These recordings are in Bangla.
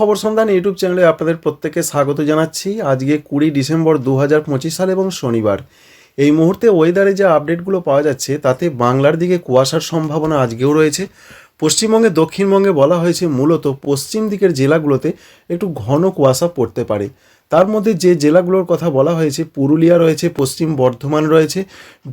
খবর সন্ধান ইউটিউব চ্যানেলে আপনাদের প্রত্যেককে স্বাগত জানাচ্ছি। আজকে কুড়ি ডিসেম্বর দু হাজার পঁচিশ সাল এবং শনিবার। এই মুহূর্তে ওয়েদারে যে আপডেটগুলো পাওয়া যাচ্ছে, তাতে বাংলার দিকে কুয়াশার সম্ভাবনা আজকেও রয়েছে। পশ্চিমবঙ্গে, দক্ষিণবঙ্গে বলা হয়েছে মূলত পশ্চিম দিকের জেলাগুলোতে একটু ঘন কুয়াশা পড়তে পারে। তার মধ্যে যে জেলাগুলোর কথা বলা হয়েছে, পুরুলিয়া রয়েছে, পশ্চিম বর্ধমান রয়েছে,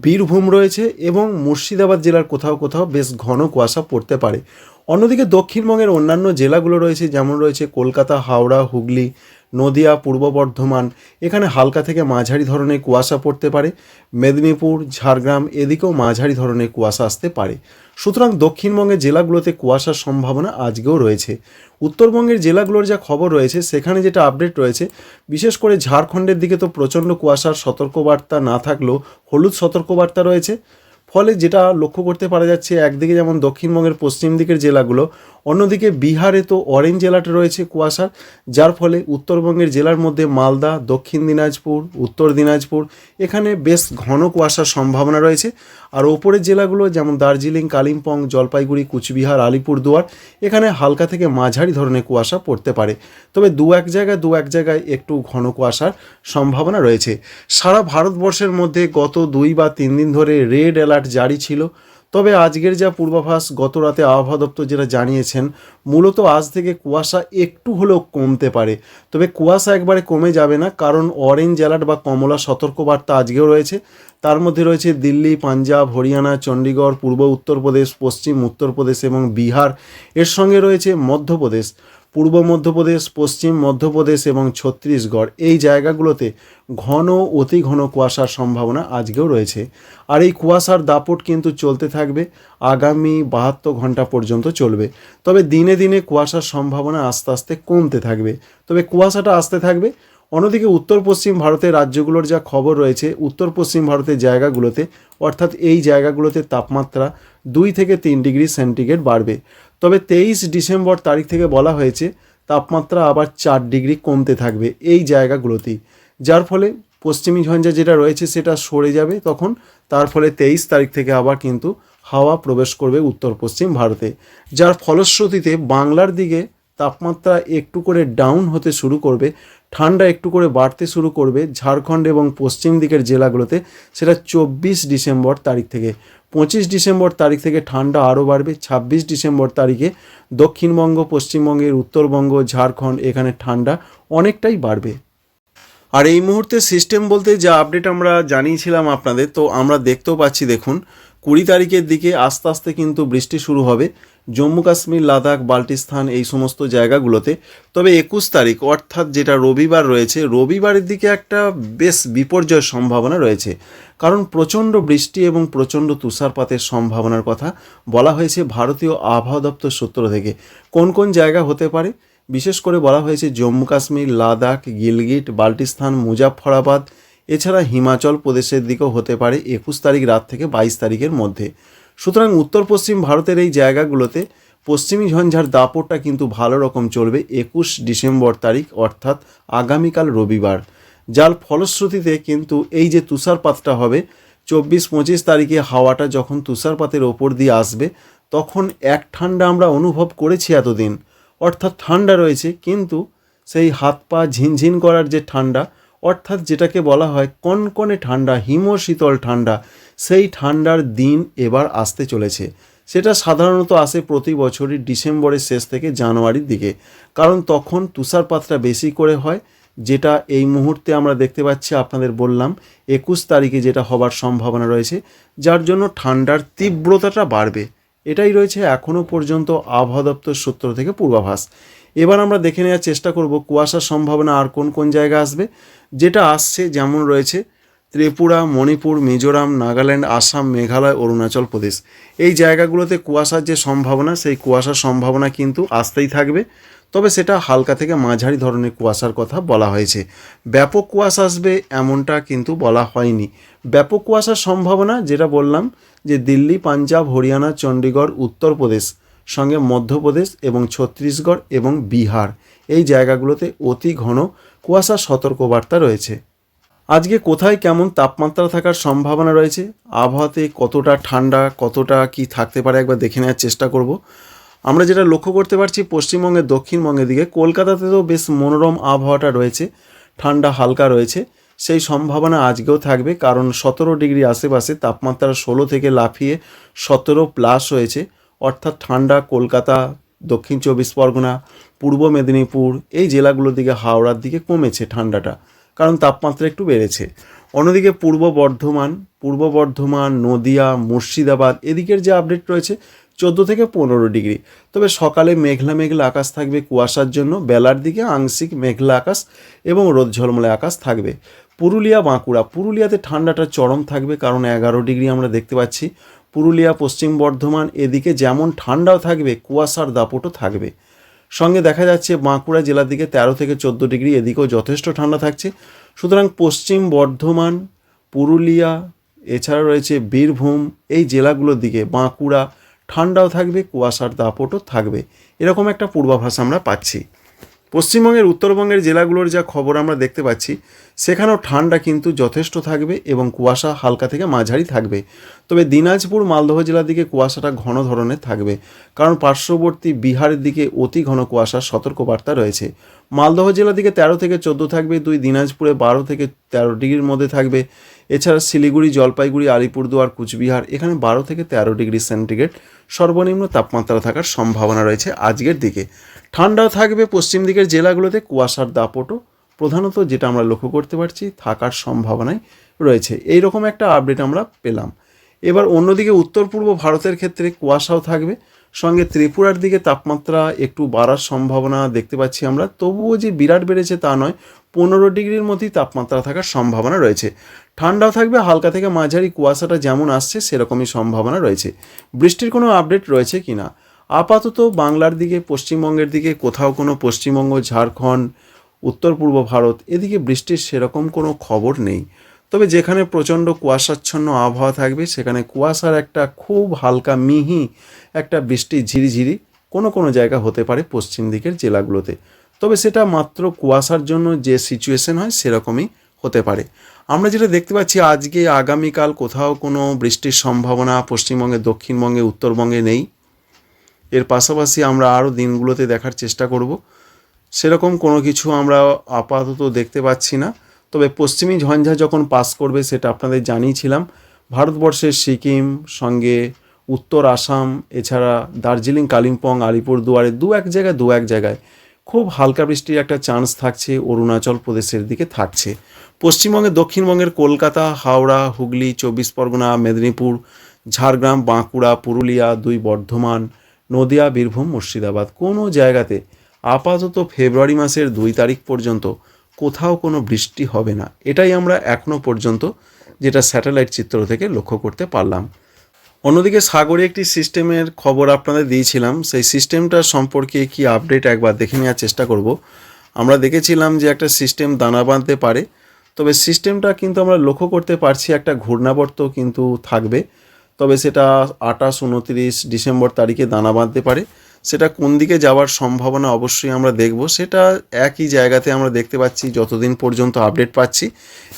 বীরভূম রয়েছে এবং মুর্শিদাবাদ জেলার কোথাও কোথাও বেশ ঘন কুয়াশা পড়তে পারে। অন্যদিকে দক্ষিণবঙ্গের অন্যান্য জেলাগুলো রয়েছে, যেমন রয়েছে কলকাতা, হাওড়া, হুগলি, নদিয়া, পূর্ব বর্ধমান। এখানে হালকা থেকে মাঝারি ধরনের কুয়াশা পড়তে পারে। মেদিনীপুর, ঝাড়গ্রাম, এদিকেও মাঝারি ধরনের কুয়াশা আসতে পারে। সুতরাং দক্ষিণবঙ্গের জেলাগুলোতে কুয়াশার সম্ভাবনা আজকেও রয়েছে। উত্তরবঙ্গের জেলাগুলোর যা খবর রয়েছে, সেখানে যেটা আপডেট রয়েছে, বিশেষ করে ঝাড়খণ্ডের দিকে তো প্রচণ্ড কুয়াশার সতর্কবার্তা না থাকলেও হলুদ সতর্কবার্তা রয়েছে। ফলে যেটা লক্ষ্য করতে পারা যাচ্ছে, একদিকে যেমন দক্ষিণবঙ্গের পশ্চিম দিকের জেলাগুলো, অন্যদিকে বিহারে তো অরেঞ্জ জেলাটা রয়েছে কুয়াশার যার ফলে উত্তরবঙ্গের জেলার মধ্যে মালদা, দক্ষিণ দিনাজপুর, উত্তর দিনাজপুর, এখানে বেশ ঘন কুয়াশার সম্ভাবনা রয়েছে। আর ওপরের জেলাগুলো যেমন দার্জিলিং, কালিম্পং, জলপাইগুড়ি, কুচবিহার, আলিপুরদুয়ার, এখানে হালকা থেকে মাঝারি ধরনের কুয়াশা পড়তে পারে। তবে দু এক জায়গায়, দু এক জায়গায় একটু ঘন কুয়াশার সম্ভাবনা রয়েছে। সারা ভারতবর্ষের মধ্যে গত দুই বা তিন দিন ধরে রেড অ্যালার্ট জারি ছিল। তবে আজকের যা পূর্বাভাস, গত রাতে আবহাওয়া দপ্তর যেটা জানিয়েছেন, মূলত আজ থেকে কুয়াশা একটু হলেও কমতে পারে। তবে কুয়াশা একবারে কমে যাবে না, কারণ অরেঞ্জ অ্যালার্ট বা কমলা সতর্কবার্তা আজকেও রয়েছে। তার মধ্যে রয়েছে দিল্লি, পাঞ্জাব, হরিয়ানা চণ্ডীগড় পূর্ব উত্তরপ্রদেশ, পশ্চিম উত্তরপ্রদেশ এবং বিহার। এর সঙ্গে রয়েছে মধ্যপ্রদেশ। পূর্ব মধ্যপ্রদেশ, পশ্চিম মধ্যপ্রদেশ এবং ছত্তিশগড়। এই জায়গাগুলোতে ঘন, অতি ঘন কুয়াশার সম্ভাবনা আজকেও রয়েছে। আর এই কুয়াশার দাপট কিন্তু চলতে থাকবে। আগামী বাহাত্তর ঘণ্টা পর্যন্ত চলবে। তবে দিনে দিনে কুয়াশার সম্ভাবনা আস্তে আস্তে কমতে থাকবে। তবে কুয়াশাটা আসতে থাকবে। অন্যদিকে উত্তর পশ্চিম ভারতের রাজ্যগুলোর যা খবর রয়েছে উত্তর পশ্চিম ভারতের জায়গাগুলোতে, অর্থাৎ এই জায়গাগুলোতে তাপমাত্রা দুই থেকে তিন ডিগ্রি সেন্টিগ্রেড বাড়বে। তবে তেইশ ডিসেম্বর তারিখ থেকে বলা হয়েছে তাপমাত্রা আবার চার ডিগ্রি কমতে থাকবে এই জায়গাগুলোতেই। যার ফলে পশ্চিমী ঝঞ্ঝা যেটা রয়েছে সেটা সরে যাবে তখন, তার ফলে তেইশ তারিখ থেকে আবার কিন্তু হাওয়া প্রবেশ করবে উত্তর পশ্চিম ভারতে। যার ফলশ্রুতিতে বাংলার দিকে তাপমাত্রা একটু করে ডাউন হতে শুরু করবে, ঠান্ডা একটু করে বাড়তে শুরু করবে ঝাড়খণ্ড এবং পশ্চিম দিকের জেলাগুলোতে, সেটা চব্বিশ ডিসেম্বর তারিখ থেকে। পঁচিশ ডিসেম্বর তারিখ থেকে ঠান্ডা আরও বাড়বে। ছাব্বিশ ডিসেম্বর তারিখে দক্ষিণবঙ্গ, পশ্চিমবঙ্গের উত্তরবঙ্গ, ঝাড়খণ্ড এখানে ঠান্ডা অনেকটাই বাড়বে। আর এই মুহূর্তে সিস্টেম বলতে যা আপডেট আমরা জানিয়েছিলাম আপনাদের, তো আমরা দেখতেও পাচ্ছি দেখুন কুড়ি তারিখের দিকে আস্তে আস্তে কিন্তু বৃষ্টি শুরু হবে। জম্মু কাশ্মীর, লাদাখ বাল্টিস্তান এই সমস্ত জায়গাগুলোতে। তবে একুশ তারিখ, অর্থাৎ যেটা রবিবার রয়েছে, রবিবারের দিকে একটা বেশ বিপর্যয়ের সম্ভাবনা রয়েছে। কারণ প্রচণ্ড বৃষ্টি এবং প্রচণ্ড তুষারপাতের সম্ভাবনার কথা বলা হয়েছে ভারতীয় আবহাওয়া দপ্তর সূত্র থেকে। কোন কোন জায়গা হতে পারে? বিশেষ করে বলা হয়েছে জম্মু কাশ্মীর, লাদাখ, গিলগিট বাল্টিস্তান মুজাফফরাবাদ এছাড়া হিমাচল প্রদেশের দিকেও হতে পারে একুশ তারিখ রাত থেকে বাইশ তারিখের মধ্যে। সুতরাং উত্তর পশ্চিম ভারতের এই জায়গাগুলোতে পশ্চিমী ঝঞ্ঝার দাপটটা কিন্তু ভালো রকম চলবে একুশ ডিসেম্বর তারিখ, অর্থাৎ আগামীকাল রবিবার। যার ফলশ্রুতিতে কিন্তু এই যে তুষারপাতটা হবে, চব্বিশ পঁচিশ তারিখে হাওয়াটা যখন তুষারপাতের ওপর দিয়ে আসবে, তখন এক ঠান্ডা আমরা অনুভব করেছি এতদিন। অর্থাৎ ঠান্ডা রয়েছে, কিন্তু সেই হাত পা ঝিনঝিন করার যে ঠান্ডা অর্থাৎ যেটাকে বলা হয় কনকনে ঠান্ডা, হিমশীতল ঠান্ডা, সেই ঠান্ডার দিন এবার আসতে চলেছে। সেটা সাধারণত আসে প্রতি বছরই ডিসেম্বরের শেষ থেকে জানুয়ারির দিকে। কারণ তখন তুষারপাতটা বেশি করে হয়, যেটা এই মুহূর্তে আমরা দেখতে পাচ্ছি, আপনাদের বললাম, একুশ তারিখে যেটা হবার সম্ভাবনা রয়েছে, যার জন্য ঠান্ডার তীব্রতাটা বাড়বে। এটাই রয়েছে এখনও পর্যন্ত আবহাওয়া দপ্তর সূত্র থেকে পূর্বাভাস। এবার আমরা দেখে নেওয়ার চেষ্টা করব, কুয়াশার সম্ভাবনা আর কোন কোন জায়গা আসবে। যেটা আসছে যেমন রয়েছে ত্রিপুরা, মণিপুর, মিজোরাম, নাগাল্যান্ড, আসাম, মেঘালয়, অরুণাচল প্রদেশ। এই জায়গাগুলোতে কুয়াশার যে সম্ভাবনা, সেই কুয়াশার সম্ভাবনা কিন্তু আসতেই থাকবে। তবে সেটা হালকা থেকে মাঝারি ধরনের কুয়াশার কথা বলা হয়েছে। ব্যাপক কুয়াশা আসবে এমনটা কিন্তু বলা হয়নি। ব্যাপক কুয়াশার সম্ভাবনা, যেটা বললাম, যে দিল্লি, পাঞ্জাব, হরিয়ানা চণ্ডীগড় উত্তরপ্রদেশ সঙ্গে মধ্যপ্রদেশ এবং ছত্তিশগড় এবং বিহার। এই জায়গাগুলোতে অতি ঘন কুয়াশার সতর্কবার্তা রয়েছে। আজকে কোথায় কেমন তাপমাত্রা থাকার সম্ভাবনা রয়েছে? আবহাওয়াতে কতটা ঠান্ডা, কতটা কি থাকতে পারে একবার দেখে নেওয়ার চেষ্টা করব। আমরা যেটা লক্ষ্য করতে পারছি, পশ্চিমবঙ্গের দক্ষিণবঙ্গের দিকে, কলকাতাতেও বেশ মনোরম আবহাওয়াটা রয়েছে। ঠান্ডা হালকা রয়েছে। সেই সম্ভাবনা আজকেও থাকবে, কারণ সতেরো ডিগ্রি আশেপাশে তাপমাত্রা ষোলো থেকে লাফিয়ে সতেরো প্লাস হয়েছে। অর্থাৎ ঠান্ডা কলকাতা দক্ষিণ চব্বিশ পরগনা, পূর্ব মেদিনীপুর, এই জেলাগুলোর দিকে হাওড়ার দিকে কমেছে ঠান্ডাটা, কারণ তাপমাত্রা একটু বেড়েছে। অন্যদিকে পূর্ব বর্ধমান পূর্ব বর্ধমান, নদিয়া, মুর্শিদাবাদ, এদিকের যে আপডেট রয়েছে, চোদ্দ থেকে পনেরো ডিগ্রি। তবে সকালে মেঘলা মেঘলা আকাশ থাকবে কুয়াশার জন্য, বেলার দিকে আংশিক মেঘলা আকাশ এবং রোদ ঝলমলে আকাশ থাকবে। পুরুলিয়া, বাঁকুড়া, পুরুলিয়াতে ঠান্ডাটা চরম থাকবে, কারণ এগারো ডিগ্রি আমরা দেখতে পাচ্ছি। পুরুলিয়া, পশ্চিম বর্ধমান, এদিকে যেমন ঠান্ডাও থাকবে, কুয়াশার দাপটও থাকবে। সঙ্গে দেখা যাচ্ছে বাঁকুড়া জেলার দিকে তেরো থেকে চোদ্দ ডিগ্রি, এদিকেও যথেষ্ট ঠান্ডা থাকছে। সুতরাং পশ্চিম বর্ধমান, পুরুলিয়া এছাড়া রয়েছে বীরভূম, এই জেলাগুলোর দিকে বাঁকুড়া ঠান্ডাও থাকবে, কুয়াশার দাপটও থাকবে। এরকম একটা পূর্বাভাস আমরা পাচ্ছি। পশ্চিমবঙ্গের উত্তরবঙ্গের জেলাগুলোর যা খবর আমরা দেখতে পাচ্ছি, সেখানেও ঠান্ডা কিন্তু যথেষ্ট থাকবে এবং কুয়াশা হালকা থেকে মাঝারি থাকবে। তবে দিনাজপুর, মালদহ জেলার দিকে কুয়াশাটা ঘন ধরনের থাকবে, কারণ পার্শ্ববর্তী বিহারের দিকে অতি ঘন কুয়াশার সতর্কবার্তা রয়েছে। মালদহ জেলার দিকে তেরো থেকে চোদ্দ থাকবে, দুই দিনাজপুরে বারো থেকে তেরো ডিগ্রির মধ্যে থাকবে। এছাড়া শিলিগুড়ি, জলপাইগুড়ি, আলিপুরদুয়ার, কুচবিহার, এখানে বারো থেকে তেরো ডিগ্রি সেন্টিগ্রেড সর্বনিম্ন তাপমাত্রা থাকার সম্ভাবনা রয়েছে আজকের দিকে। ঠান্ডাও থাকবে পশ্চিম দিকের জেলাগুলোতে, কুয়াশার দাপটও প্রধানত যেটা আমরা লক্ষ্য করতে পারছি, থাকার সম্ভাবনাই রয়েছে। এই রকম একটা আপডেট আমরা পেলাম। এবার অন্যদিকে উত্তর পূর্ব ভারতের ক্ষেত্রে কুয়াশাও থাকবে সঙ্গে ত্রিপুরার দিকে তাপমাত্রা একটু বাড়ার সম্ভাবনা দেখতে পাচ্ছি আমরা। তবুও যে বিরাট বেড়েছে তা নয়, পনেরো ডিগ্রির মধ্যেই তাপমাত্রা থাকার সম্ভাবনা রয়েছে। ঠান্ডাও থাকবে, হালকা থেকে মাঝারি কুয়াশাটা যেমন আসছে, সেরকমই সম্ভাবনা রয়েছে। বৃষ্টির কোনো আপডেট রয়েছে কি না? আপাতত বাংলার দিকে, পশ্চিমবঙ্গের দিকে, কোথাও কোনো পশ্চিমবঙ্গ, ঝাড়খণ্ড, উত্তর পূর্ব ভারত, এদিকে বৃষ্টির সেরকম কোনো খবর নেই। তবে যেখানে প্রচণ্ড কুয়াশাচ্ছন্ন আবহাওয়া থাকবে, সেখানে কুয়াশার একটা খুব হালকা মিহি একটা বৃষ্টি ঝিরিঝিরি কোনো কোনো জায়গা হতে পারে পশ্চিম দিকের জেলাগুলোতে। তবে সেটা মাত্র কুয়াশার জন্য যে সিচুয়েশন হয়, সেরকমই হতে পারে। আমরা যেটা দেখতে পাচ্ছি, আজকে আগামীকাল কোথাও কোনো বৃষ্টির সম্ভাবনা পশ্চিমবঙ্গে, দক্ষিণবঙ্গে, উত্তরবঙ্গে নেই। এর পাশাপাশি আমরা আরও দিনগুলোতে দেখার চেষ্টা করব। সেরকম কোনো কিছু আমরা আপাতত দেখতে পাচ্ছি না। তবে পশ্চিমী ঝঞ্ঝা যখন পাস করবে সেটা আপনাদের জানিয়েছিলাম। ভারতবর্ষের সিকিম, সঙ্গে উত্তর আসাম, এছাড়া দার্জিলিং, কালিম্পং আলিপুরদুয়ারে দু এক জায়গায়, দু এক জায়গায় খুব হালকা বৃষ্টির একটা চান্স থাকছে, অরুণাচল প্রদেশের দিকে থাকছে। পশ্চিমবঙ্গে দক্ষিণবঙ্গের কলকাতা, হাওড়া, হুগলি, চব্বিশ পরগনা, মেদিনীপুর, ঝাড়গ্রাম, বাঁকুড়া, পুরুলিয়া, দুই বর্ধমান, নদিয়া, বীরভূম, মুর্শিদাবাদ। কোনো জায়গাতে আপাতত ফেব্রুয়ারি মাসের দুই তারিখ পর্যন্ত কোথাও কোনো বৃষ্টি হবে না। এটাই আমরা এখনও পর্যন্ত যেটা স্যাটেলাইট চিত্র থেকে লক্ষ্য করতে পারলাম। অন্যদিকে সাগরে একটি সিস্টেমের খবর আপনাদের দিয়েছিলাম। সেই সিস্টেমটার সম্পর্কে কি আপডেট একবার দেখে নেওয়ার চেষ্টা করব। আমরা দেখেছিলাম যে একটা সিস্টেম দানা বাঁধতে পারে। তবে সিস্টেমটা কিন্তু আমরা লক্ষ্য করতে পারছি একটা ঘূর্ণাবর্ত কিন্তু থাকবে। তবে সেটা আঠাশ, উনত্রিশ ডিসেম্বর তারিখে দানা বাঁধতে পারে। সেটা কোন দিকে যাওয়ার সম্ভাবনা অবশ্যই আমরা দেখব। সেটা একই জায়গাতে আমরা দেখতে পাচ্ছি, যতদিন পর্যন্ত আপডেট পাচ্ছি।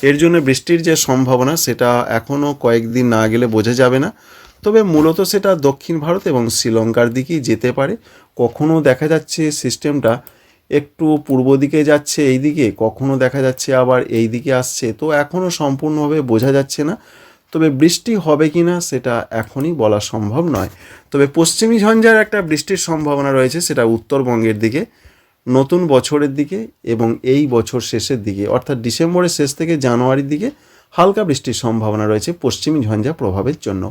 এর জন্য বৃষ্টির যে সম্ভাবনা, সেটা এখনও কয়েকদিন না গেলে বোঝা যাবে না। তবে মূলত সেটা দক্ষিণ ভারত এবং শ্রীলঙ্কার দিকেই যেতে পারে। কখনও দেখা যাচ্ছে সিস্টেমটা একটু পূর্ব দিকে যাচ্ছে এই দিকে কখনও দেখা যাচ্ছে আবার এই দিকে আসছে। তো এখনও সম্পূর্ণভাবে বোঝা যাচ্ছে না। তবে বৃষ্টি হবে কি না সেটা এখনই বলা সম্ভব নয়। তবে পশ্চিমী ঝঞ্ঝার একটা বৃষ্টির সম্ভাবনা রয়েছে, সেটা উত্তরবঙ্গের দিকে, নতুন বছরের দিকে এবং এই বছর শেষের দিকে। অর্থাৎ ডিসেম্বরের শেষ থেকে জানুয়ারির দিকে হালকা বৃষ্টির সম্ভাবনা রয়েছে পশ্চিমী ঝঞ্ঝা প্রভাবের জন্য।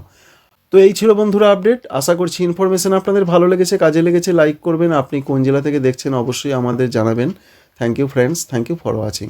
তো এই ছিল বন্ধুরা আপডেট। আশা করছি ইনফরমেশন আপনাদের ভালো লেগেছে, কাজে লেগেছে, লাইক করবেন। আপনি কোন জেলা থেকে দেখছেন অবশ্যই আমাদের জানাবেন। Thank you friends thank you for watching